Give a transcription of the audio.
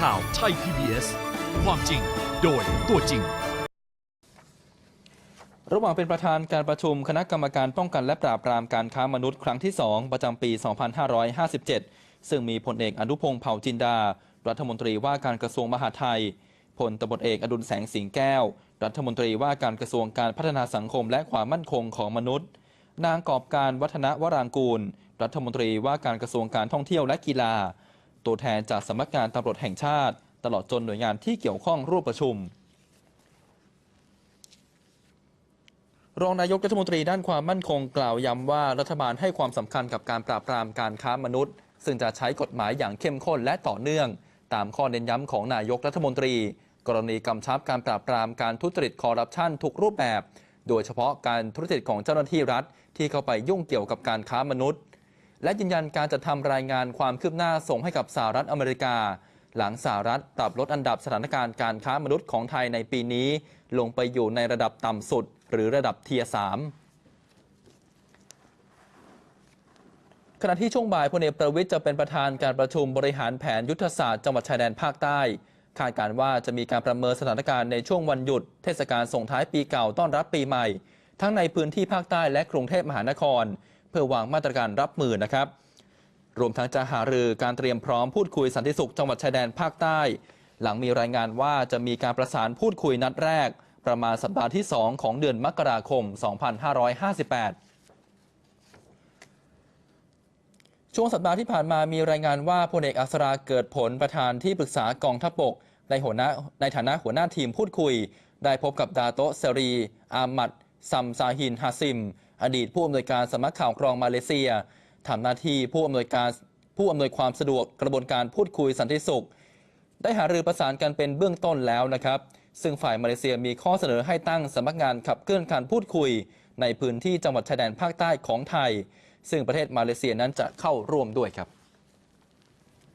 ข่าวไทย PBS ความจริงโดยตัวจริง ระหว่างเป็นประธานการประชุมคณะกรรมการป้องกันและปราบปรามการค้ามนุษย์ครั้งที่ 2 ประจำปี 2557 ซึ่งมีพลเอกอนุพงษ์เผ่าจินดา รัฐมนตรีว่าการกระทรวงมหาดไทยพลตบเอกอดุลแสงสิงแก้ว รัฐมนตรีว่าการกระทรวงการพัฒนาสังคมและความมั่นคงของมนุษย์ นางกอบการวัฒนวรางกูล รัฐมนตรีว่าการกระทรวงการท่องเที่ยวและกีฬา ตัวแทนจากสำนักงานตำรวจแห่งชาติ ตลอดจนหน่วยงานที่เกี่ยวข้องร่วมประชุม รองนายกรัฐมนตรีด้านความมั่นคงกล่าวย้ำว่ารัฐบาลให้ความสำคัญกับการปราบปรามการค้ามนุษย์ ซึ่งจะใช้กฎหมายอย่างเข้มข้นและต่อเนื่อง ตามข้อเน้นย้ำของนายกรัฐมนตรี กรณีกำชับการปราบปรามการทุจริตคอร์รัปชันทุกรูปแบบ โดยเฉพาะการทุจริตของเจ้าหน้าที่รัฐที่เข้าไปยุ่งเกี่ยวกับการค้ามนุษย์ และยืนยันการจะทำรายงานความคืบหน้าส่งให้กับสหรัฐอเมริกา หลังสหรัฐปรับลดอันดับสถานการณ์การค้ามนุษย์ของไทยในปีนี้ ลงไปอยู่ในระดับต่ำสุด หรือระดับเทียสามขณะที่ช่วงบ่ายพลเอกประวิทย์จะเป็นประธานการประชุมบริหารแผนยุทธศาสตร์จังหวัดชายแดนภาคใต้ คาดการว่าจะมีการประเมินสถานการณ์ในช่วงวันหยุด เทศกาลส่งท้ายปีเก่าต้อนรับปีใหม่ ทั้งในพื้นที่ภาคใต้และกรุงเทพมหานคร พื่อวางมาตรการรับมือนะครับ รวมทั้งจะหารือการเตรียมพร้อมพูดคุยสันติสุขจังหวัดชายแดนภาคใต้ หลังมีรายงานว่าจะมีการประสานพูดคุยนัดแรก ประมาณสัปดาห์ที่ 2 ของเดือนมกราคม 2558ช่วงสัปดาห์ที่ผ่านมามีรายงานว่าพลเอกอัศราเกิดผลประธานที่ปรึกษากองทัพบกในหัวหน้าในฐานะหัวหน้าทีมพูดคุย ได้พบกับดาโตเซรี อามัดซัมซาฮินฮาซิม อดีตผู้อำนวยการสำนักข่าวกรองมาเลเซียทำหน้าที่ผู้อำนวยการผู้อำนวยความสะดวกกระบวนการพูดคุยสันติสุข ได้หารือประสานกันเป็นเบื้องต้นแล้วนะครับ ซึ่งฝ่ายมาเลเซียมีข้อเสนอให้ตั้งสำนักงานขับเคลื่อนการพูดคุย ในพื้นที่จังหวัดชายแดนภาคใต้ของไทย ซึ่งประเทศมาเลเซียนั้นจะเข้าร่วมด้วยครับ